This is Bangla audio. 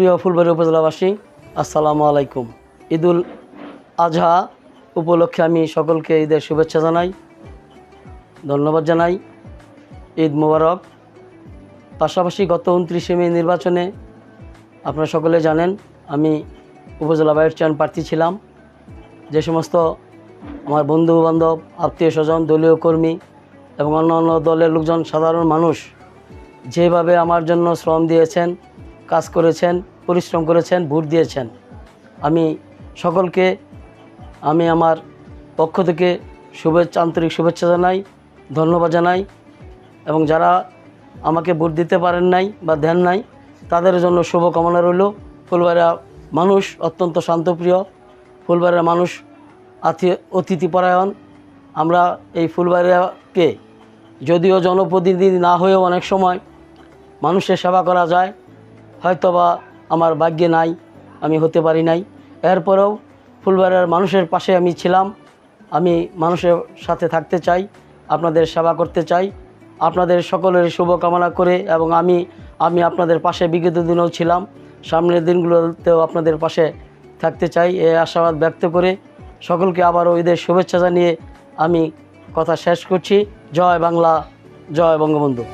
প্রিয় ফুলবাড়ি উপজেলাবাসী, আসসালামু আলাইকুম। ঈদুল আজহা উপলক্ষে আমি সকলকে ঈদের শুভেচ্ছা জানাই, ধন্যবাদ জানাই। ঈদ মোবারক। পাশাপাশি গত উনত্রিশে মে নির্বাচনে আপনারা সকলে জানেন, আমি উপজেলা ভাইস চেয়ারম্যান প্রার্থী ছিলাম। যে সমস্ত আমার বন্ধু বান্ধব আত্মীয় স্বজন দলীয় কর্মী এবং অন্যান্য দলের লোকজন, সাধারণ মানুষ যেভাবে আমার জন্য শ্রম দিয়েছেন, কাজ করেছেন পরিশ্রম করেছেন, ভোট দিয়েছেন। আমি সকলকে, আমি আমার পক্ষ থেকে শুভেচ্ছা, আন্তরিক শুভেচ্ছা জানাই, ধন্যবাদ জানাই এবং যারা আমাকে ভোট দিতে পারেন নাই বা দেন নাই, তাদের জন্য শুভকামনা রইল। ফুলবাড়িয়া মানুষ অত্যন্ত শান্তপ্রিয়। ফুলবাড়িয়া মানুষ অতিথিপরায়ণ আমরা এই ফুলবাড়িয়াকে যদিও জনপ্রতিনিধি না হয়েও অনেক সময় মানুষের সেবা করা যায়, হয়তোবা আমার ভাগ্যে নাই, আমি হতে পারি নাই। এরপরেও ফুলবাড়িয়ার মানুষের পাশে আমি ছিলাম। আমি মানুষের সাথে থাকতে চাই, আপনাদের সেবা করতে চাই। আপনাদের সকলের শুভকামনা করে এবং আমি আমি আপনাদের পাশে বিগত দিনেও ছিলাম। সামনের দিনগুলোতেও আপনাদের পাশে থাকতে চাই এই আশাবাদ ব্যক্ত করে সকলকে আবারও ঈদের শুভেচ্ছা জানিয়ে আমি কথা শেষ করছি। জয় বাংলা, জয় বঙ্গবন্ধু।